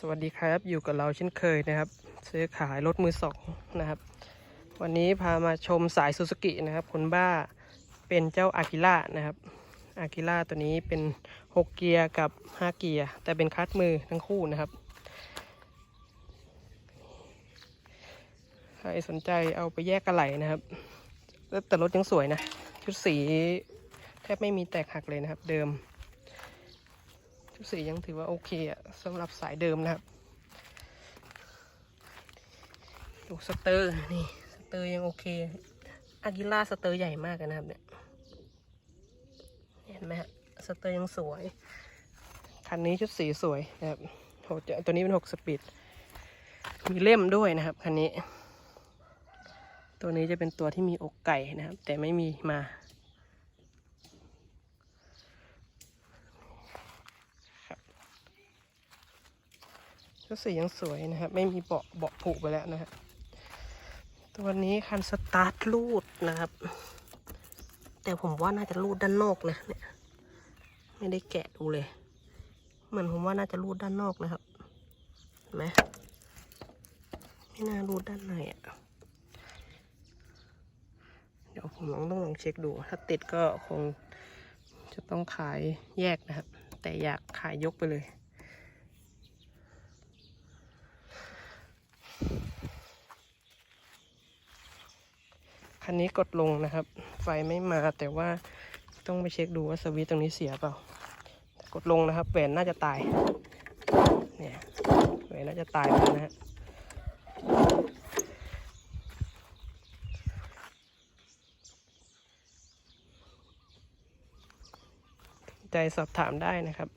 สวัสดีครับอยู่กับเราเช่นเคยนะครับ ซื้อขายรถมือสองนะครับ วันนี้พามาชมสายซูซูกินะครับคุณบ้าเป็นเจ้าอากิล่านะครับอากิล่าตัวนี้เป็น 6 เกียร์กับ 5 เกียร์แต่เป็นคัดมือทั้งคู่นะครับ ใครสนใจเอาไปแยกกระไหลนะครับ แต่รถยังสวยนะ ชุดสีแทบไม่มีแตกหักเลยนะครับ เดิม สียังถือว่าโอเคอะสำหรับสายเดิมนะครับ ดูสเตอร์นี่ สเตอร์ยังโอเคอากิล่าสเตอร์ใหญ่มากนะครับเนี่ย เห็นไหมฮะ สเตอร์ยังสวย คันนี้ชุดสีสวยนะครับหจะตัวนี้เป็นหกสปีด มีเล่มด้วยนะครับ คันนี้ ตัวนี้จะเป็นตัวที่มีอกไก่นะครับ แต่ไม่มีมา ชุดสียังสวยนะครับ ไม่มีเบาะเบาะผุไปแล้วนะครับตัวนี้คันสตาร์ทรูดนะครับ แต่ผมว่าน่าจะรูดด้านนอกนะเนี่ยไม่ได้แกะดูเลย เหมือนผมว่าน่าจะรูดด้านนอกนะครับเห็นไหมไม่น่ารูดด้านในอะเดี๋ยวผมลองต้องลองเช็คดู ถ้าติดก็คงจะต้องขายแยกนะครับ แต่อยากขายยกไปเลย คันนี้กดลงนะครับ ไฟไม่มาแต่ว่าต้องไปเช็คดูว่าสวิตช์ตรงนี้เสียเปล่า กดลงนะครับแหวนน่าจะตาย เนี่ยแหวนน่าจะตายแล้วนะฮะใจสอบถามได้นะครับ